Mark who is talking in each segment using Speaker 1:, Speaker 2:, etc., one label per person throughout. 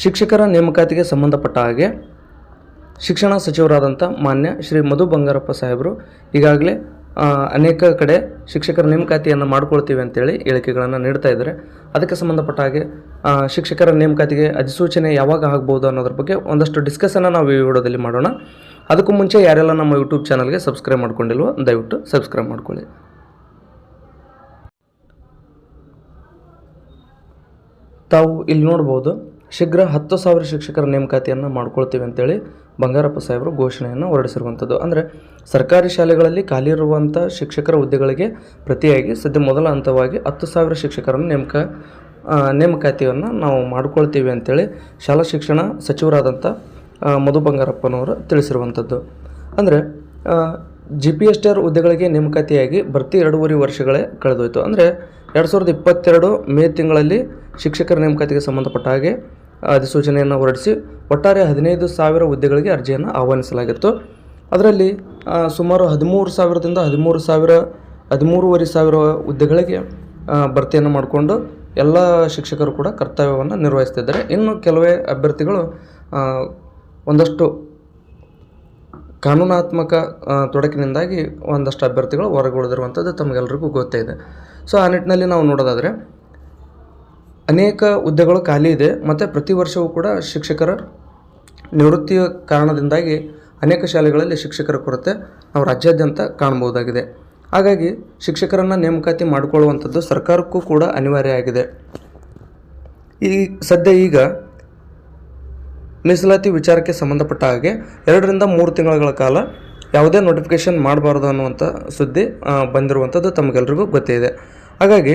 Speaker 1: ಶಿಕ್ಷಕರ ನೇಮಕಾತಿಗೆ ಸಂಬಂಧಪಟ್ಟ ಹಾಗೆ ಶಿಕ್ಷಣ ಸಚಿವರಾದಂಥ ಮಾನ್ಯ ಶ್ರೀ ಮಧು ಬಂಗಾರಪ್ಪ ಸಾಹೇಬರು ಈಗಾಗಲೇ ಅನೇಕ ಕಡೆ ಶಿಕ್ಷಕರ ನೇಮಕಾತಿಯನ್ನು ಮಾಡ್ಕೊಳ್ತೀವಿ ಅಂತೇಳಿ ಹೇಳಿಕೆಗಳನ್ನು ನೀಡ್ತಾ ಇದ್ದಾರೆ. ಅದಕ್ಕೆ ಸಂಬಂಧಪಟ್ಟ ಹಾಗೆ ಶಿಕ್ಷಕರ ನೇಮಕಾತಿಗೆ ಅಧಿಸೂಚನೆ ಯಾವಾಗ ಆಗ್ಬೋದು ಅನ್ನೋದ್ರ ಬಗ್ಗೆ ಒಂದಷ್ಟು ಡಿಸ್ಕಸನ್ನು ನಾವು ಈ ವಿಡಿಯೋದಲ್ಲಿ ಮಾಡೋಣ. ಅದಕ್ಕೂ ಮುಂಚೆ ಯಾರೆಲ್ಲ ನಮ್ಮ ಯೂಟ್ಯೂಬ್ ಚಾನಲ್ಗೆ ಸಬ್ಸ್ಕ್ರೈಬ್ ಮಾಡ್ಕೊಂಡಿಲ್ವೋ ದಯವಿಟ್ಟು ಸಬ್ಸ್ಕ್ರೈಬ್ ಮಾಡ್ಕೊಳ್ಳಿ. ತಾವು ಇಲ್ಲಿ ನೋಡ್ಬೋದು ಶೀಘ್ರ ಹತ್ತು ಸಾವಿರ ಶಿಕ್ಷಕರ ನೇಮಕಾತಿಯನ್ನು ಮಾಡ್ಕೊಳ್ತೀವಿ ಅಂತೇಳಿ ಬಂಗಾರಪ್ಪ ಸಾಹೇಬರು ಘೋಷಣೆಯನ್ನು ಹೊರಡಿಸಿರುವಂಥದ್ದು ಅಂದರೆ ಸರ್ಕಾರಿ ಶಾಲೆಗಳಲ್ಲಿ ಖಾಲಿ ಇರುವಂಥ ಶಿಕ್ಷಕರ ಹುದ್ದೆಗಳಿಗೆ ಪ್ರತಿಯಾಗಿ ಸದ್ಯ ಮೊದಲ ಹಂತವಾಗಿ ಹತ್ತು ಸಾವಿರ ಶಿಕ್ಷಕರನ್ನು ನೇಮಕ ನೇಮಕಾತಿಯನ್ನು ನಾವು ಮಾಡ್ಕೊಳ್ತೀವಿ ಅಂತೇಳಿ ಶಾಲಾ ಶಿಕ್ಷಣ ಸಚಿವರಾದಂಥ ಮಧು ಬಂಗಾರಪ್ಪನವರು ತಿಳಿಸಿರುವಂಥದ್ದು ಅಂದರೆ G P S T R ಹುದ್ದೆಗಳಿಗೆ ನೇಮಕಾತಿಯಾಗಿ ಭರ್ತಿ ಎರಡೂವರೆ ವರ್ಷಗಳೇ ಕಳೆದೋಯ್ತು. ಅಂದರೆ ಎರಡು ಸಾವಿರದ ಇಪ್ಪತ್ತೆರಡು ಮೇ ತಿಂಗಳಲ್ಲಿ ಶಿಕ್ಷಕರ ನೇಮಕಾತಿಗೆ ಸಂಬಂಧಪಟ್ಟ ಹಾಗೆ ಅಧಿಸೂಚನೆಯನ್ನು ಹೊರಡಿಸಿ ಒಟ್ಟಾರೆ ಹದಿನೈದು ಸಾವಿರ ಹುದ್ದೆಗಳಿಗೆ ಅರ್ಜಿಯನ್ನು ಆಹ್ವಾನಿಸಲಾಗಿತ್ತು. ಅದರಲ್ಲಿ ಸುಮಾರು ಹದಿಮೂರು ಸಾವಿರದಿಂದ ಹದಿಮೂರು ಸಾವಿರ, ಹದಿಮೂರುವರೆ ಸಾವಿರ ಹುದ್ದೆಗಳಿಗೆ ಭರ್ತಿಯನ್ನು ಮಾಡಿಕೊಂಡು ಎಲ್ಲ ಶಿಕ್ಷಕರು ಕೂಡ ಕರ್ತವ್ಯವನ್ನು ನಿರ್ವಹಿಸ್ತಿದ್ದಾರೆ. ಇನ್ನು ಕೆಲವೇ ಅಭ್ಯರ್ಥಿಗಳು ಒಂದಷ್ಟು ಕಾನೂನಾತ್ಮಕ ತೊಡಕಿನಿಂದಾಗಿ ಒಂದಷ್ಟು ಅಭ್ಯರ್ಥಿಗಳು ಹೊರಗುಳಿದಿರುವಂಥದ್ದು ತಮಗೆಲ್ಲರಿಗೂ ಗೊತ್ತೇ ಇದೆ. ಸೊ, ಆ ನಿಟ್ಟಿನಲ್ಲಿ ನಾವು ನೋಡೋದಾದರೆ ಅನೇಕ ಹುದ್ದೆಗಳು ಖಾಲಿ ಇದೆ. ಮತ್ತು ಪ್ರತಿ ವರ್ಷವೂ ಕೂಡ ಶಿಕ್ಷಕರ ನಿವೃತ್ತಿಯ ಕಾರಣದಿಂದಾಗಿ ಅನೇಕ ಶಾಲೆಗಳಲ್ಲಿ ಶಿಕ್ಷಕರ ಕೊರತೆ ನಾವು ರಾಜ್ಯಾದ್ಯಂತ ಕಾಣಬಹುದಾಗಿದೆ. ಹಾಗಾಗಿ ಶಿಕ್ಷಕರನ್ನು ನೇಮಕಾತಿ ಮಾಡಿಕೊಳ್ಳುವಂಥದ್ದು ಸರ್ಕಾರಕ್ಕೂ ಕೂಡ ಅನಿವಾರ್ಯ ಆಗಿದೆ. ಈ ಸದ್ಯ ಈಗ ಮೀಸಲಾತಿ ವಿಚಾರಕ್ಕೆ ಸಂಬಂಧಪಟ್ಟ ಹಾಗೆ ಎರಡರಿಂದ ಮೂರು ತಿಂಗಳ ಕಾಲ ಯಾವುದೇ ನೋಟಿಫಿಕೇಷನ್ ಮಾಡಬಾರ್ದು ಅನ್ನುವಂಥ ಸುದ್ದಿ ಬಂದಿರುವಂಥದ್ದು ತಮಗೆಲ್ಲರಿಗೂ ಗೊತ್ತೇ ಇದೆ. ಹಾಗಾಗಿ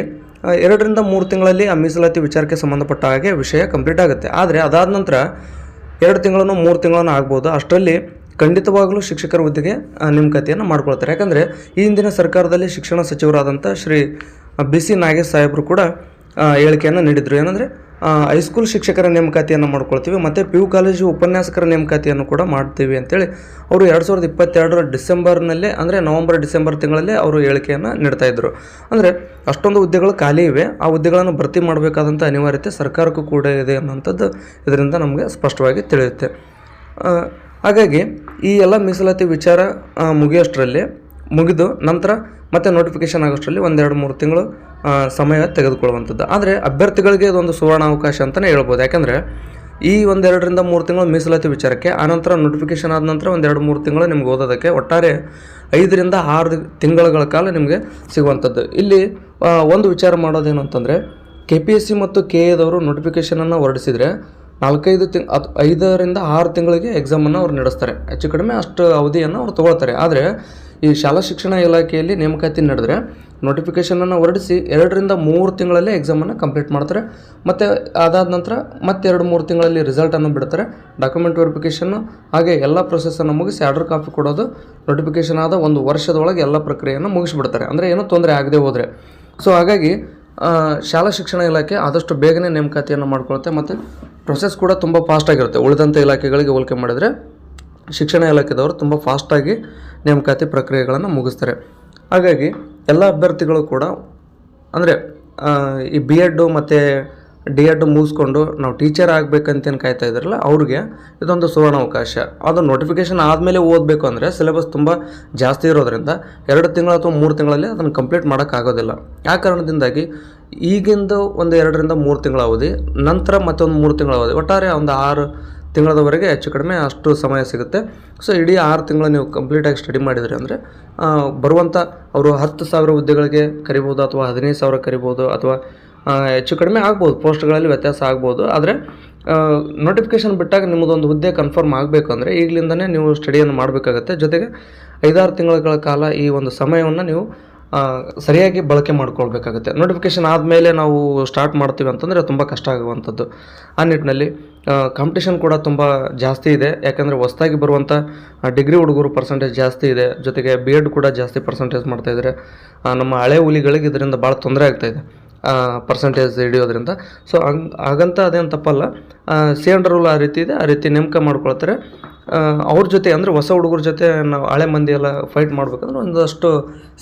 Speaker 1: ಎರಡರಿಂದ ಮೂರು ತಿಂಗಳಲ್ಲಿ ಆ ಮೀಸಲಾತಿ ವಿಚಾರಕ್ಕೆ ಸಂಬಂಧಪಟ್ಟ ಹಾಗೆ ವಿಷಯ ಕಂಪ್ಲೀಟ್ ಆಗುತ್ತೆ. ಆದರೆ ಅದಾದ ನಂತರ ಎರಡು ತಿಂಗಳನ್ನು ಮೂರು ತಿಂಗಳನ್ನು ಆಗ್ಬೋದು. ಅಷ್ಟರಲ್ಲಿ ಖಂಡಿತವಾಗಲೂ ಶಿಕ್ಷಕರ ಹುದ್ದೆಗೆ ನೇಮಕಾತಿಯನ್ನು ಮಾಡ್ಕೊಳ್ತಾರೆ. ಯಾಕಂದರೆ ಈ ಹಿಂದಿನ ಸರ್ಕಾರದಲ್ಲಿ ಶಿಕ್ಷಣ ಸಚಿವರಾದಂಥ ಶ್ರೀ ಬಿ ಸಿ ನಾಗೇಶ್ ಸಾಹೇಬರು ಕೂಡ ಹೇಳಿಕೆಯನ್ನು ನೀಡಿದರು. ಏನಂದರೆ ಹೈಸ್ಕೂಲ್ ಶಿಕ್ಷಕರ ನೇಮಕಾತಿಯನ್ನು ಮಾಡ್ಕೊಳ್ತೀವಿ, ಮತ್ತು ಪಿ ಯು ಕಾಲೇಜು ಉಪನ್ಯಾಸಕರ ನೇಮಕಾತಿಯನ್ನು ಕೂಡ ಮಾಡ್ತೀವಿ ಅಂತೇಳಿ ಅವರು ಎರಡು ಸಾವಿರದ ಇಪ್ಪತ್ತೆರಡರ ಡಿಸೆಂಬರ್ನಲ್ಲೇ, ಅಂದರೆ ನವಂಬರ್, ಡಿಸೆಂಬರ್ ತಿಂಗಳಲ್ಲೇ ಅವರು ಹೇಳಿಕೆಯನ್ನು ನೀಡ್ತಾ ಇದ್ದರು ಅಂದರೆ, ಅಷ್ಟೊಂದು ಹುದ್ದೆಗಳು ಖಾಲಿ ಇವೆ, ಆ ಹುದ್ದೆಗಳನ್ನು ಭರ್ತಿ ಮಾಡಬೇಕಾದಂಥ ಅನಿವಾರ್ಯತೆ ಸರ್ಕಾರಕ್ಕೂ ಕೂಡ ಇದೆ ಅನ್ನೋಂಥದ್ದು ಇದರಿಂದ ನಮಗೆ ಸ್ಪಷ್ಟವಾಗಿ ತಿಳಿಯುತ್ತೆ. ಹಾಗಾಗಿ ಈ ಎಲ್ಲ ಮೀಸಲಾತಿ ವಿಚಾರ ಮುಗಿಯೋಷ್ಟರಲ್ಲಿ ಮುಗಿದು ನಂತರ ಮತ್ತೆ ನೋಟಿಫಿಕೇಶನ್ ಆಗೋಷ್ಟರಲ್ಲಿ ಒಂದೆರಡು ಮೂರು ತಿಂಗಳು ಸಮಯ ತೆಗೆದುಕೊಳ್ಳುವಂಥದ್ದು. ಆದರೆ ಅಭ್ಯರ್ಥಿಗಳಿಗೆ ಇದೊಂದು ಸುವರ್ಣ ಅವಕಾಶ ಅಂತಲೇ ಹೇಳ್ಬೋದು. ಯಾಕೆಂದರೆ ಈ ಒಂದೆರಡರಿಂದ ಮೂರು ತಿಂಗಳು ಮೀಸಲಾತಿ ವಿಚಾರಕ್ಕೆ ಆನಂತರ ನೋಟಿಫಿಕೇಶನ್ ಆದ ನಂತರ ಒಂದೆರಡು ಮೂರು ತಿಂಗಳು ನಿಮ್ಗೆ ಓದೋದಕ್ಕೆ ಒಟ್ಟಾರೆ ಐದರಿಂದ ಆರು ತಿಂಗಳುಗಳ ಕಾಲ ನಿಮಗೆ ಸಿಗುವಂಥದ್ದು. ಇಲ್ಲಿ ಒಂದು ವಿಚಾರ ಮಾಡೋದೇನು ಅಂತಂದರೆ ಕೆ ಪಿ ಎಸ್ ಸಿ ಮತ್ತು ಕೆ ಎದವರು ನೋಟಿಫಿಕೇಷನನ್ನು ಹೊರಡಿಸಿದರೆ ನಾಲ್ಕೈದು ತಿಂಗ್ ಅದು ಐದರಿಂದ ಆರು ತಿಂಗಳಿಗೆ ಎಕ್ಸಾಮನ್ನು ಅವ್ರು ನಡೆಸ್ತಾರೆ. ಹೆಚ್ಚು ಕಡಿಮೆ ಅಷ್ಟು ಅವಧಿಯನ್ನು ಅವ್ರು ತೊಗೊಳ್ತಾರೆ. ಆದರೆ ಈ ಶಾಲಾ ಶಿಕ್ಷಣ ಇಲಾಖೆಯಲ್ಲಿ ನೇಮಕಾತಿ ನಡೆದ್ರೆ ನೋಟಿಫಿಕೇಷನನ್ನು ಹೊರಡಿಸಿ ಎರಡರಿಂದ ಮೂರು ತಿಂಗಳಲ್ಲೇ ಎಕ್ಸಾಮನ್ನು ಕಂಪ್ಲೀಟ್ ಮಾಡ್ತಾರೆ. ಮತ್ತು ಅದಾದ ನಂತರ ಮತ್ತೆ ಎರಡು ಮೂರು ತಿಂಗಳಲ್ಲಿ ರಿಸಲ್ಟನ್ನು ಬಿಡ್ತಾರೆ. ಡಾಕ್ಯುಮೆಂಟ್ ವೆರಿಫಿಕೇಷನ್ನು ಹಾಗೆ ಎಲ್ಲ ಪ್ರೊಸೆಸನ್ನು ಮುಗಿಸಿ ಆರ್ಡರ್ ಕಾಪಿ ಕೊಡೋದು ನೋಟಿಫಿಕೇಷನ್ ಆದ ಒಂದು ವರ್ಷದೊಳಗೆ ಎಲ್ಲ ಪ್ರಕ್ರಿಯೆಯನ್ನು ಮುಗಿಸ್ಬಿಡ್ತಾರೆ. ಅಂದರೆ ಏನೂ ತೊಂದರೆ ಆಗದೆ ಹೋದರೆ. ಸೊ ಹಾಗಾಗಿ ಶಾಲಾ ಶಿಕ್ಷಣ ಇಲಾಖೆ ಆದಷ್ಟು ಬೇಗನೆ ನೇಮಕಾತಿಯನ್ನು ಮಾಡ್ಕೊಳುತ್ತೆ. ಮತ್ತು ಪ್ರೊಸೆಸ್ ಕೂಡ ತುಂಬ ಫಾಸ್ಟಾಗಿರುತ್ತೆ ಉಳಿದಂಥ ಇಲಾಖೆಗಳಿಗೆ ಹೋಲಿಕೆ ಮಾಡಿದರೆ. ಶಿಕ್ಷಣ ಇಲಾಖೆದವರು ತುಂಬ ಫಾಸ್ಟಾಗಿ ನೇಮಕಾತಿ ಪ್ರಕ್ರಿಯೆಗಳನ್ನು ಮುಗಿಸ್ತಾರೆ. ಹಾಗಾಗಿ ಎಲ್ಲ ಅಭ್ಯರ್ಥಿಗಳು ಕೂಡ ಅಂದರೆ ಈ ಬಿ ಎಡ್ಡು ಮತ್ತು ಡಿ ಎಡ್ಡು ಮುಗಿಸ್ಕೊಂಡು ನಾವು ಟೀಚರ್ ಆಗಬೇಕಂತೇನು ಕಾಯ್ತಾ ಇದ್ದಾರಲ್ಲ, ಅವ್ರಿಗೆ ಇದೊಂದು ಸುವರ್ಣ ಅವಕಾಶ ಅದು ನೋಟಿಫಿಕೇಷನ್ ಆದಮೇಲೆ ಓದಬೇಕು ಅಂದರೆ ಸಿಲೆಬಸ್ ತುಂಬ ಜಾಸ್ತಿ ಇರೋದರಿಂದ ಎರಡು ತಿಂಗಳು ಅಥವಾ ಮೂರು ತಿಂಗಳಲ್ಲಿ ಅದನ್ನು ಕಂಪ್ಲೀಟ್ ಮಾಡೋಕ್ಕಾಗೋದಿಲ್ಲ ಆ ಕಾರಣದಿಂದಾಗಿ ಈಗಿಂದು ಒಂದು ಎರಡರಿಂದ ಮೂರು ತಿಂಗಳ ಅವಧಿ, ನಂತರ ಮತ್ತೊಂದು ಮೂರು ತಿಂಗಳ ಅವಧಿ, ಒಟ್ಟಾರೆ ಒಂದು ಆರು ತಿಂಗಳದವರೆಗೆ ಹೆಚ್ಚು ಕಡಿಮೆ ಅಷ್ಟು ಸಮಯ ಸಿಗುತ್ತೆ. ಸೊ, ಇಡೀ ಆರು ತಿಂಗಳು ನೀವು ಕಂಪ್ಲೀಟಾಗಿ ಸ್ಟಡಿ ಮಾಡಿದ್ರಿ ಅಂದರೆ ಬರುವಂಥ ಅವರು ಹತ್ತು ಸಾವಿರ ಹುದ್ದೆಗಳಿಗೆ ಕರಿಬೋದು ಅಥವಾ ಹದಿನೈದು ಸಾವಿರ ಕರಿಬೋದು ಅಥವಾ ಹೆಚ್ಚು ಕಡಿಮೆ ಆಗ್ಬೋದು. ಪೋಸ್ಟ್ಗಳಲ್ಲಿ ವ್ಯತ್ಯಾಸ ಆಗ್ಬೋದು. ಆದರೆ ನೋಟಿಫಿಕೇಷನ್ ಬಿಟ್ಟಾಗ ನಿಮ್ಮದೊಂದು ಹುದ್ದೆ ಕನ್ಫರ್ಮ್ ಆಗಬೇಕು ಅಂದರೆ ಈಗಲಿಂದನೇ ನೀವು ಸ್ಟಡಿಯನ್ನು ಮಾಡಬೇಕಾಗತ್ತೆ. ಜೊತೆಗೆ ಐದಾರು ತಿಂಗಳ ಕಾಲ ಈ ಒಂದು ಸಮಯವನ್ನು ನೀವು ಸರಿಯಾಗಿ ಬಳಕೆ ಮಾಡ್ಕೊಳ್ಬೇಕಾಗುತ್ತೆ. ನೋಟಿಫಿಕೇಷನ್ ಆದಮೇಲೆ ನಾವು ಸ್ಟಾರ್ಟ್ ಮಾಡ್ತೀವಿ ಅಂತಂದರೆ ತುಂಬ ಕಷ್ಟ ಆಗುವಂಥದ್ದು. ಆ ನಿಟ್ಟಿನಲ್ಲಿ ಕಾಂಪಿಟೇಷನ್ ಕೂಡ ತುಂಬ ಜಾಸ್ತಿ ಇದೆ. ಯಾಕಂದರೆ ಹೊಸ್ದಾಗಿ ಬರುವಂಥ ಡಿಗ್ರಿ ಹುಡುಗರು ಪರ್ಸೆಂಟೇಜ್ ಜಾಸ್ತಿ ಇದೆ. ಜೊತೆಗೆ ಬಿ ಎಡ್ ಕೂಡ ಜಾಸ್ತಿ ಪರ್ಸೆಂಟೇಜ್ ಮಾಡ್ತಾಯಿದ್ದಾರೆ ನಮ್ಮ ಹಳೆ ಹುಲಿಗಳಿಗೆ ಇದರಿಂದ ಭಾಳ ತೊಂದರೆ ಆಗ್ತಾಯಿದೆ ಪರ್ಸೆಂಟೇಜ್ ಹಿಡಿಯೋದ್ರಿಂದ. ಸೊ ಹಂಗೆ, ಹಾಗಂತ ಅದೇನು ತಪ್ಪಲ್ಲ. ಸಿ ಅಂಡರ್ ರೂಲ್ ಆ ರೀತಿ ಇದೆ. ಆ ರೀತಿ ನೇಮಕ ಮಾಡ್ಕೊಳ್ತಾರೆ. ಅವ್ರ ಜೊತೆ ಅಂದರೆ ಹೊಸ ಹುಡುಗರ ಜೊತೆ ನಾವು ಹಳೆ ಮಂದಿ ಎಲ್ಲ ಫೈಟ್ ಮಾಡಬೇಕಂದ್ರೆ ಒಂದಷ್ಟು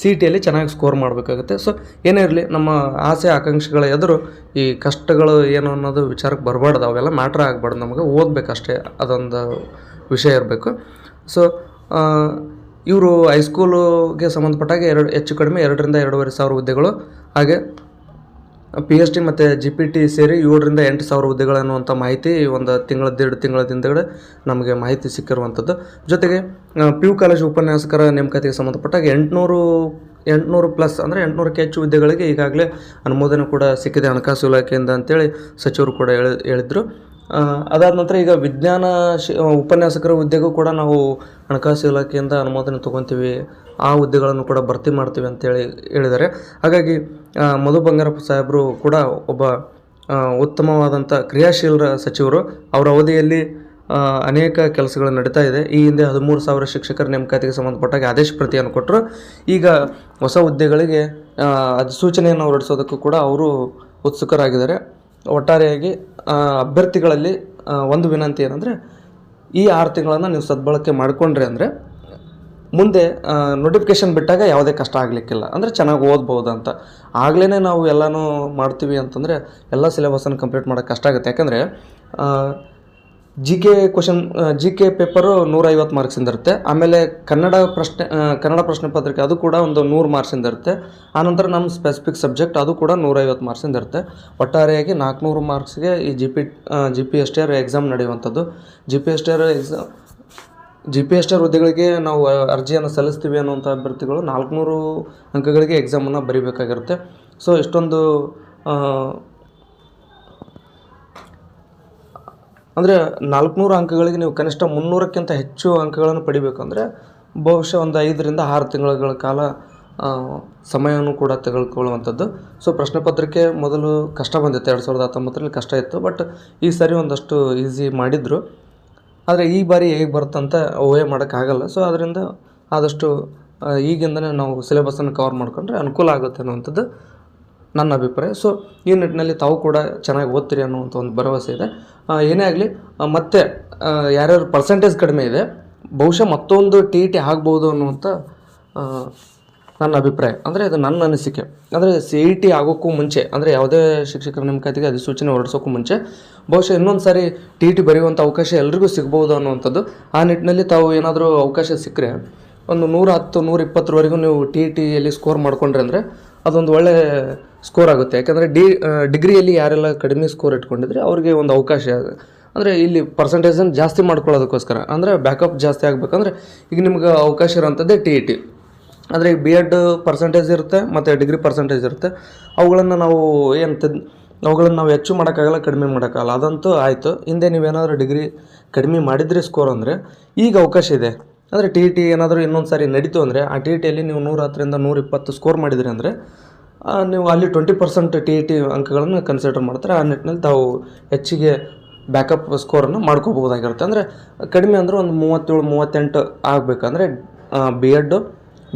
Speaker 1: ಸಿ ಟಿಯಲ್ಲಿ ಚೆನ್ನಾಗಿ ಸ್ಕೋರ್ ಮಾಡಬೇಕಾಗುತ್ತೆ. ಸೊ ಏನೇ ಇರಲಿ, ನಮ್ಮ ಆಸೆ, ಆಕಾಂಕ್ಷೆಗಳ ಎದುರು ಈ ಕಷ್ಟಗಳು ಏನು ಅನ್ನೋದು ವಿಚಾರಕ್ಕೆ ಬರಬಾರ್ದು. ಅವೆಲ್ಲ ಮ್ಯಾಟ್ರ್ ಆಗಬಾರ್ದು. ನಮಗೆ ಓದಬೇಕಷ್ಟೇ ಅದೊಂದು ವಿಷಯ ಇರಬೇಕು. ಸೊ ಇವರು ಹೈಸ್ಕೂಲಿಗೆ ಸಂಬಂಧಪಟ್ಟಾಗೆ ಎರಡು, ಹೆಚ್ಚು ಕಡಿಮೆ ಎರಡರಿಂದ ಎರಡೂವರೆ ಸಾವಿರ ಹುದ್ದೆಗಳು. ಹಾಗೆ ಪಿ ಎಚ್ ಡಿ ಮತ್ತು ಜಿ ಪಿ ಟಿ ಸೇರಿ ಏಳರಿಂದ ಎಂಟು ಸಾವಿರ ಹುದ್ದೆಗಳನ್ನುವಂಥ ಮಾಹಿತಿ ಒಂದು ತಿಂಗಳ ಎರಡು ತಿಂಗಳ ನಮಗೆ ಮಾಹಿತಿ ಸಿಕ್ಕಿರುವಂಥದ್ದು. ಜೊತೆಗೆ ಪಿ ಯು ಕಾಲೇಜ್ ಉಪನ್ಯಾಸಕರ ನೇಮಕಾತಿಗೆ ಸಂಬಂಧಪಟ್ಟಾಗ ಎಂಟುನೂರು ಎಂಟುನೂರು ಪ್ಲಸ್ ಅಂದರೆ ಎಂಟುನೂರಕ್ಕೆ ಹೆಚ್ಚು ಹುದ್ದೆಗಳಿಗೆ ಈಗಾಗಲೇ ಅನುಮೋದನೆ ಕೂಡ ಸಿಕ್ಕಿದೆ ಹಣಕಾಸು ಇಲಾಖೆಯಿಂದ ಅಂತೇಳಿ ಸಚಿವರು ಕೂಡ ಹೇಳಿ, ಹೇಳಿದರು. ಅದಾದ ನಂತರ ಈಗ ವಿಜ್ಞಾನ ಶಿ ಉಪನ್ಯಾಸಕರ ಹುದ್ದೆಗೂ ಕೂಡ ನಾವು ಹಣಕಾಸು ಇಲಾಖೆಯಿಂದ ಅನುಮೋದನೆ ತೊಗೊತೀವಿ. ಆ ಹುದ್ದೆಗಳನ್ನು ಕೂಡ ಭರ್ತಿ ಮಾಡ್ತೀವಿ ಅಂತೇಳಿ ಹೇಳಿದ್ದಾರೆ. ಹಾಗಾಗಿ ಮಧು ಬಂಗಾರಪ್ಪ ಸಾಹೇಬರು ಕೂಡ ಒಬ್ಬ ಉತ್ತಮವಾದಂಥ ಕ್ರಿಯಾಶೀಲರ ಸಚಿವರು. ಅವರ ಅವಧಿಯಲ್ಲಿ ಅನೇಕ ಕೆಲಸಗಳು ನಡೀತಾ ಇದೆ. ಈ ಹಿಂದೆ ಹದಿಮೂರು ಸಾವಿರ ಶಿಕ್ಷಕರ ನೇಮಕಾತಿಗೆ ಸಂಬಂಧಪಟ್ಟಾಗ ಆದೇಶ ಪ್ರತಿಯನ್ನು ಕೊಟ್ಟರು ಈಗ ಹೊಸ ಹುದ್ದೆಗಳಿಗೆ ಅಧಿಸೂಚನೆಯನ್ನು ಹೊರಡಿಸೋದಕ್ಕೂ ಕೂಡ ಅವರು ಉತ್ಸುಕರಾಗಿದ್ದಾರೆ. ಒಟ್ಟಾರೆಯಾಗಿ ಅಭ್ಯರ್ಥಿಗಳಲ್ಲಿ ಒಂದು ವಿನಂತಿ ಏನಂದರೆ, ಈ ಆರು ತಿಂಗಳನ್ನು ನೀವು ಸದ್ಬಳಕೆ ಮಾಡಿಕೊಂಡ್ರಿ ಅಂದರೆ, ಮುಂದೆ ನೋಟಿಫಿಕೇಶನ್ ಬಿಟ್ಟಾಗ ಯಾವುದೇ ಕಷ್ಟ ಆಗಲಿಕ್ಕಿಲ್ಲ. ಅಂದರೆ ಚೆನ್ನಾಗಿ ಓದ್ಬೋದು ಅಂತ ಆಗಲೇ ನಾವು ಎಲ್ಲನೂ ಮಾಡ್ತೀವಿ ಅಂತಂದರೆ, ಎಲ್ಲ ಸಿಲೆಬಸನ್ನು ಕಂಪ್ಲೀಟ್ ಮಾಡೋಕ್ಕೆ ಕಷ್ಟ ಆಗುತ್ತೆ. ಯಾಕಂದರೆ G K question G K paper ನೂರೈವತ್ತು ಮಾರ್ಕ್ಸಿಂದ ಇರುತ್ತೆ. ಆಮೇಲೆ ಕನ್ನಡ ಪ್ರಶ್ನೆ ಕನ್ನಡ ಪ್ರಶ್ನೆ ಪತ್ರಿಕೆ ಅದು ಕೂಡ ಒಂದು ನೂರು ಮಾರ್ಕ್ಸಿಂದ ಇರುತ್ತೆ. ಆನಂತರ ನಮ್ಮ ಸ್ಪೆಸಿಫಿಕ್ ಸಬ್ಜೆಕ್ಟ್ ಅದು ಕೂಡ ನೂರೈವತ್ತು ಮಾರ್ಕ್ಸಿಂದ ಇರುತ್ತೆ. ಒಟ್ಟಾರೆಯಾಗಿ ನಾಲ್ಕುನೂರು ಮಾರ್ಕ್ಸ್ಗೆ ಈ G P G P S T R exam ನಡೆಯುವಂಥದ್ದು. G P S T R exam G P S T R ಹುದ್ದೆಗಳಿಗೆ ನಾವು ಅರ್ಜಿಯನ್ನು ಸಲ್ಲಿಸ್ತೀವಿ ಅನ್ನುವಂಥ ಅಭ್ಯರ್ಥಿಗಳು ನಾಲ್ಕುನೂರು ಅಂಕಗಳಿಗೆ ಎಕ್ಸಾಮನ್ನು ಬರೀಬೇಕಾಗಿರುತ್ತೆ. ಸೊ ಇಷ್ಟೊಂದು ಆ, ಅಂದರೆ ನಾಲ್ಕುನೂರು ಅಂಕಗಳಿಗೆ ನೀವು ಕನಿಷ್ಠ ಮುನ್ನೂರಕ್ಕಿಂತ ಹೆಚ್ಚು ಅಂಕಗಳನ್ನು ಪಡಿಬೇಕಂದ್ರೆ ಬಹುಶಃ ಒಂದು ಐದರಿಂದ ಆರು ತಿಂಗಳ ಕಾಲ ಸಮಯವನ್ನು ಕೂಡ ತೆಗೆದುಕೊಳ್ಳುವಂಥದ್ದು. ಸೊ ಪ್ರಶ್ನೆ ಪತ್ರಿಕೆ ಮೊದಲು ಕಷ್ಟ ಬಂದಿತ್ತು, ಎರಡು ಸಾವಿರದ ಹತ್ತೊಂಬತ್ತರಲ್ಲಿ ಕಷ್ಟ ಇತ್ತು ಬಟ್ ಈ ಸಾರಿ ಒಂದಷ್ಟು ಈಸಿ ಮಾಡಿದರು. ಆದರೆ ಈ ಬಾರಿ ಹೇಗೆ ಬರುತ್ತಂತ ಊಹೆ ಮಾಡೋಕ್ಕಾಗಲ್ಲ. ಸೊ ಅದರಿಂದ ಆದಷ್ಟು ಈಗಿಂದನೇ ನಾವು ಸಿಲೆಬಸ್ಸನ್ನು ಕವರ್ ಮಾಡಿಕೊಂಡ್ರೆ ಅನುಕೂಲ ಆಗುತ್ತೆ ಅನ್ನುವಂಥದ್ದು ನನ್ನ ಅಭಿಪ್ರಾಯ. ಸೊ ಈ ನಿಟ್ಟಿನಲ್ಲಿ ತಾವು ಕೂಡ ಚೆನ್ನಾಗಿ ಓದ್ತೀರಿ ಅನ್ನುವಂಥ ಒಂದು ಭರವಸೆ ಇದೆ. ಏನೇ ಆಗಲಿ ಮತ್ತೆ ಯಾರ್ಯಾರು ಪರ್ಸೆಂಟೇಜ್ ಕಡಿಮೆ ಇದೆ, ಬಹುಶಃ ಮತ್ತೊಂದು ಟಿ ಟಿ ಆಗ್ಬೋದು ಅನ್ನುವಂಥ ನನ್ನ ಅಭಿಪ್ರಾಯ. ಅಂದರೆ ಅದು ನನ್ನ ಅನಿಸಿಕೆ. ಅಂದರೆ ಸಿ ಇ ಟಿ ಆಗೋಕ್ಕೂ ಮುಂಚೆ, ಅಂದರೆ ಯಾವುದೇ ಶಿಕ್ಷಕರ ನೇಮಕಾತಿಗೆ ಅಧಿಸೂಚನೆ ಹೊರಡಿಸೋಕ್ಕೂ ಮುಂಚೆ, ಬಹುಶಃ ಇನ್ನೊಂದು ಸಾರಿ ಟಿ ಟಿ ಬರೆಯುವಂಥ ಅವಕಾಶ ಎಲ್ರಿಗೂ ಸಿಗ್ಬೋದು ಅನ್ನುವಂಥದ್ದು. ಆ ನಿಟ್ಟಿನಲ್ಲಿ ತಾವು ಏನಾದರೂ ಅವಕಾಶ ಸಿಕ್ಕರೆ, ಒಂದು ನೂರ ಹತ್ತು, ನೂರ ಇಪ್ಪತ್ತರವರೆಗೂ ನೀವು ಟಿ ಟಿಯಲ್ಲಿ ಸ್ಕೋರ್ ಮಾಡ್ಕೊಂಡ್ರೆ ಅಂದರೆ ಅದೊಂದು ಒಳ್ಳೆ ಸ್ಕೋರ್ ಆಗುತ್ತೆ. ಯಾಕಂದರೆ ಡಿ ಡಿಗ್ರಿಯಲ್ಲಿ ಯಾರೆಲ್ಲ ಕಡಿಮೆ ಸ್ಕೋರ್ ಇಟ್ಕೊಂಡಿದ್ರೆ ಅವ್ರಿಗೆ ಒಂದು ಅವಕಾಶ. ಅಂದರೆ ಇಲ್ಲಿ ಪರ್ಸೆಂಟೇಜನ್ನು ಜಾಸ್ತಿ ಮಾಡ್ಕೊಳ್ಳೋದಕ್ಕೋಸ್ಕರ. ಅಂದರೆ ಬ್ಯಾಕಪ್ ಜಾಸ್ತಿ ಆಗಬೇಕಂದ್ರೆ ಈಗ ನಿಮ್ಗೆ ಅವಕಾಶ ಇರೋಂಥದ್ದೇ ಟಿ ಇ ಟಿ ಆದರೆ ಬಿ ಎಡ್ ಪರ್ಸೆಂಟೇಜ್ ಇರುತ್ತೆ, ಮತ್ತು ಡಿಗ್ರಿ ಪರ್ಸೆಂಟೇಜ್ ಇರುತ್ತೆ. ಅವುಗಳನ್ನು ನಾವು ಏನು ಅವುಗಳನ್ನು ನಾವು ಹೆಚ್ಚು ಮಾಡೋಕ್ಕಾಗಲ್ಲ, ಕಡಿಮೆ ಮಾಡೋಕ್ಕಾಗಲ್ಲ. ಅದಂತೂ ಆಯಿತು. ಹಿಂದೆ ನೀವೇನಾದರೂ ಡಿಗ್ರಿ ಕಡಿಮೆ ಮಾಡಿದ್ರಿ ಸ್ಕೋರ್ ಅಂದರೆ ಈಗ ಅವಕಾಶ ಇದೆ. ಅಂದರೆ ಟಿ ಟಿ ಏನಾದರೂ ಇನ್ನೊಂದು ಸಾರಿ ನಡೀತು ಅಂದರೆ ಆ ಟಿ ಟಿಯಲ್ಲಿ ನೀವು ನೂರ ಹತ್ತರಿಂದ ನೂರ ಇಪ್ಪತ್ತು ಸ್ಕೋರ್ ಮಾಡಿದಿರಿ ಅಂದರೆ ನೀವು ಅಲ್ಲಿ ಟ್ವೆಂಟಿ ಪರ್ಸೆಂಟ್ ಟಿ ಟಿ ಅಂಕಗಳನ್ನು ಕನ್ಸಿಡರ್ ಮಾಡ್ತಾರೆ. ಆ ನಿಟ್ಟಿನಲ್ಲಿ ತಾವು ಹೆಚ್ಚಿಗೆ ಬ್ಯಾಕಪ್ ಸ್ಕೋರನ್ನು ಮಾಡ್ಕೋಬೋದಾಗಿರುತ್ತೆ ಅಂದರೆ ಕಡಿಮೆ ಅಂದರೆ ಒಂದು ಮೂವತ್ತೇಳು, ಮೂವತ್ತೆಂಟು ಆಗಬೇಕಂದ್ರೆ ಬಿ ಎಡ್ಡು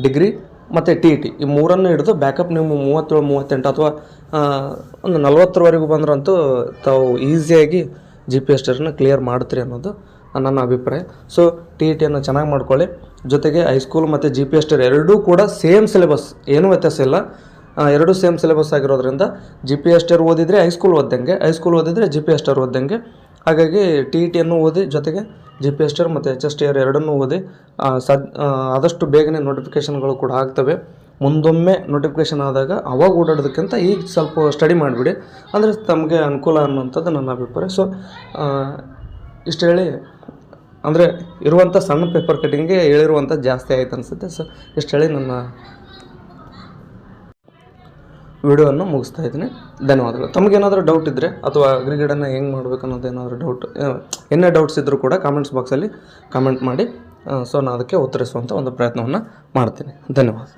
Speaker 1: ಡಿಗ್ರಿ ಮತ್ತು ಟಿ ಟಿ ಈ ಮೂರನ್ನು ಹಿಡಿದು ಬ್ಯಾಕಪ್ ನೀವು ಮೂವತ್ತೇಳು, ಮೂವತ್ತೆಂಟು ಅಥವಾ ಒಂದು ನಲವತ್ತರವರೆಗೂ ಬಂದ್ರಂತೂ ತಾವು ಈಸಿಯಾಗಿ ಜಿ ಪಿ ಎಸ್ ಟಿಯನ್ನು ಕ್ಲಿಯರ್ ಮಾಡ್ತೀರಿ ಅನ್ನೋದು ನನ್ನ ಅಭಿಪ್ರಾಯ. ಸೊ ಟಿ ಇ ಟಿಯನ್ನು ಚೆನ್ನಾಗಿ ಮಾಡ್ಕೊಳ್ಳಿ. ಜೊತೆಗೆ ಹೈಸ್ಕೂಲ್ ಮತ್ತು ಜಿ ಪಿ ಎಸ್ ಟಿ ಎರಡೂ ಕೂಡ ಸೇಮ್ ಸಿಲೆಬಸ್ ಏನೂ ವ್ಯತ್ಯಾಸ ಇಲ್ಲ. ಎರಡು ಸೇಮ್ ಸಿಲೆಬಸ್ ಆಗಿರೋದ್ರಿಂದ ಜಿ ಪಿ ಎಸ್ ಟಿ ಓದಿದರೆ ಹೈಸ್ಕೂಲ್ ಓದ್ದಂಗೆ ಹೈಸ್ಕೂಲ್ ಓದಿದರೆ ಜಿ ಪಿ ಎಸ್ ಟಿರ್ ಓದ್ದಂಗೆ. ಹಾಗಾಗಿ ಟಿ ಇ ಟಿಯನ್ನು ಓದಿ, ಜೊತೆಗೆ ಜಿ ಪಿ ಎಸ್ ಟಿಯರ್ ಮತ್ತು ಎಚ್ ಎಸ್ ಟಿ ಆರ್ ಎರಡನ್ನೂ ಓದಿ ಸದ್ ಆದಷ್ಟು ಬೇಗನೆ ನೋಟಿಫಿಕೇಷನ್ಗಳು ಕೂಡ ಆಗ್ತವೆ. ಮುಂದೊಮ್ಮೆ ನೋಟಿಫಿಕೇಷನ್ ಆದಾಗ ಅವಾಗ ಓಡಾಡೋದಕ್ಕಿಂತ ಈಗ ಸ್ವಲ್ಪ ಸ್ಟಡಿ ಮಾಡಿಬಿಡಿ. ಅಂದರೆ ತಮಗೆ ಅನುಕೂಲ ಅನ್ನುವಂಥದ್ದು ನನ್ನ ಅಭಿಪ್ರಾಯ. ಸೊ ಇಷ್ಟು ಹೇಳಿ, ಅಂದರೆ ಇರುವಂಥ ಸಣ್ಣ ಪೇಪರ್ ಕಟ್ಟಿಂಗ್ಗೆ ಹೇಳಿರುವಂಥ ಜಾಸ್ತಿ ಆಯ್ತು ಅನಿಸುತ್ತೆ. ಸೊ ಇಷ್ಟು ಹೇಳಿ ನನ್ನ ವಿಡಿಯೋವನ್ನು ಮುಗಿಸ್ತಾ ಇದ್ದೀನಿ. ಧನ್ಯವಾದಗಳು. ತಮಗೇನಾದರೂ ಡೌಟ್ ಇದ್ದರೆ ಅಥವಾ ಅಗ್ರಿಗೇಡನ್ನು ಹೆಂಗೆ ಮಾಡಬೇಕು ಅನ್ನೋದು ಏನಾದರೂ ಡೌಟ್ ಏನೇ ಡೌಟ್ಸ್ ಇದ್ದರೂ ಕೂಡ ಕಾಮೆಂಟ್ಸ್ ಬಾಕ್ಸಲ್ಲಿ ಕಾಮೆಂಟ್ ಮಾಡಿ. ಸೊ ನಾನು ಅದಕ್ಕೆ ಉತ್ತರಿಸುವಂಥ ಒಂದು ಪ್ರಯತ್ನವನ್ನು ಮಾಡ್ತೀನಿ. ಧನ್ಯವಾದ.